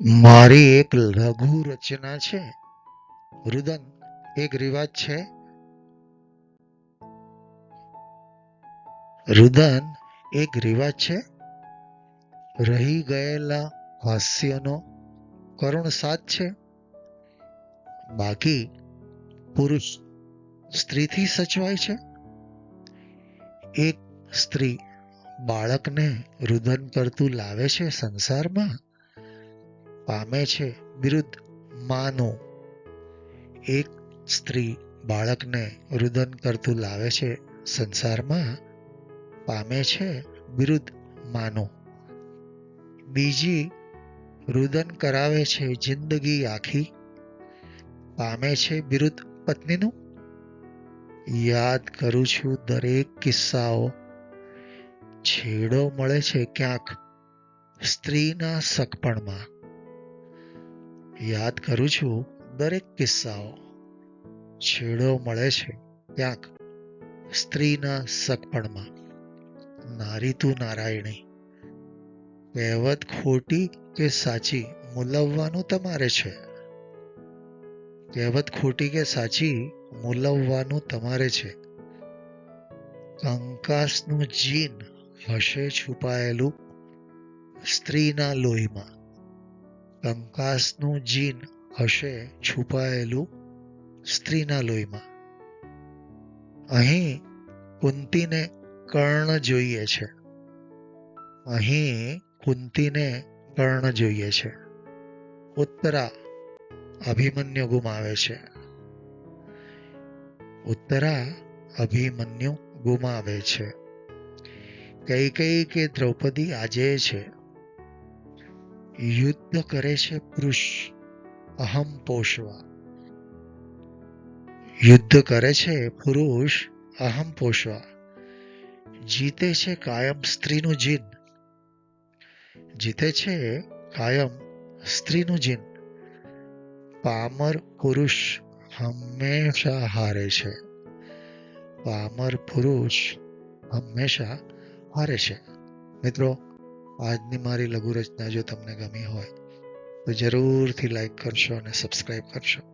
મારી એક લઘુ રચના છે. રુદન, એક રિવાજ છે. રુદન, એક રિવાજ છે. રહી ગયેલા હાસ્યનો કરુણ સાથ છે. બાકી પુરુષ સ્ત્રીથી સચવાય છે. એક સ્ત્રી બાળકને રુદન કરતું લાવે છે સંસારમાં. પામે છે. વિરુદ્ધ માનું. એક સ્ત્રી બાળકને રુદન કરતું લાવે છે. સંસારમાં પામે છે. વિરુદ્ધ માનું. બીજી રુદન કરાવે છે જિંદગી આખી. પામે છે વિરુદ્ધ પત્નીનું. યાદ કરું છું દરેક કિસ્સાઓ. છેડો મળે છે ક્યાંક. સ્ત્રીના સગપણમાં. યાદ કરું છું દરેક કિસ્સાઓ. છેડો મળે છે ક્યાંક સ્ત્રીના સગપણમાં. નારી તું નારાયણી. કહેવત ખોટી કે સાચી મૂલવવાનું તમારે છે. કહેવત ખોટી કે સાચી મૂલવવાનું તમારે છે. કંકાસનું જીન હશે છુપાયેલું સ્ત્રીના લોહીમાં. કંકાસનું જીન હશે છુપાયેલું સ્ત્રીના લોહીમાં. અહીં કુંતીને કર્ણ જોઈએ છે. અહીં કુંતીને કર્ણ જોઈએ છે. ઉત્તરા અભિમન્યુ ગુમાવે છે. ઉત્તરા અભિમન્યુ ગુમાવે છે. કઈ કઈ કે દ્રૌપદી આજે છે? યુદ્ધ કરે છે પુરુષ અહમ પોષવા યુદ્ધ કરે છે પુરુષ અહમ પોષવા જીતે છે કાયમ સ્ત્રીનું જીન જીતે છે કાયમ સ્ત્રીનું જીન પામર પુરુષ હંમેશા હારે છે પામર પુરુષ હંમેશા હારે છે મિત્રો આજની મારી લઘુ રચના જો તમને ગમી હોય, તો જરૂરથી લાઈક કરશો અને સબસ્ક્રાઈબ કરશો.